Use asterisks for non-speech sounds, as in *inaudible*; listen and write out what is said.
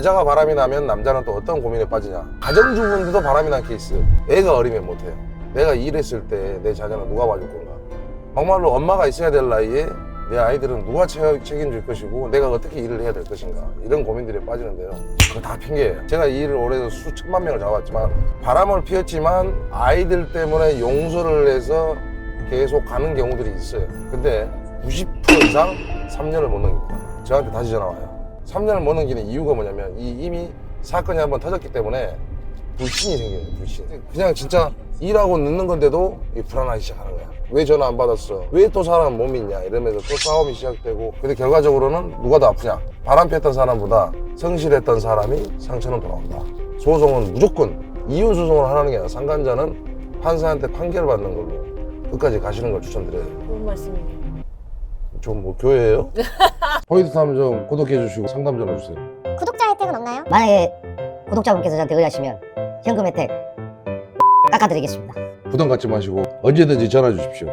여자가 바람이 나면 남자는 또 어떤 고민에 빠지냐? 가정주부인데도 바람이 난 케이스. 애가 어리면 못해요. 내가 일했을 때 내 자녀는 누가 봐줄 건가? 정말로 엄마가 있어야 될 나이에 내 아이들은 누가 채- 책임질 것이고 내가 어떻게 일을 해야 될 것인가? 이런 고민들에 빠지는데요. 그거 다 핑계예요. 제가 이 일을 올해도 수천만 명을 잡았지만 바람을 피웠지만 아이들 때문에 용서를 해서 계속 가는 경우들이 있어요. 근데 90% 이상 3년을 못 넘깁니다. 저한테 다시 전화 와요 3년을 못 넘기는 이유가 뭐냐면 이 이미 사건이 한 번 터졌기 때문에 불신이 생기는 거예요 불신. 그냥 진짜 일하고 늦는 건데도 이 불안하기 시작하는 거야. 왜 전화 안 받았어? 왜 또 사람 못 믿냐? 이러면서 또 싸움이 시작되고. 근데 결과적으로는 누가 더 아프냐? 바람 피웠던 사람보다 성실했던 사람이 상처는 돌아온다. 소송은 무조건 이혼 소송을 하는 게 아니라 상간자는 판사한테 판결 받는 걸로 끝까지 가시는 걸 추천드려요. 좋은 말씀이네요. 좀 뭐 교회예요? *laughs* 포인트 탐정 구독해 주시고 상담 전화 주세요 구독자 혜택은 없나요? 만약에 구독자분께서 저한테 의하시면 현금 혜택 깎아드리겠습니다. 부담 갖지 마시고 언제든지 전화 주십시오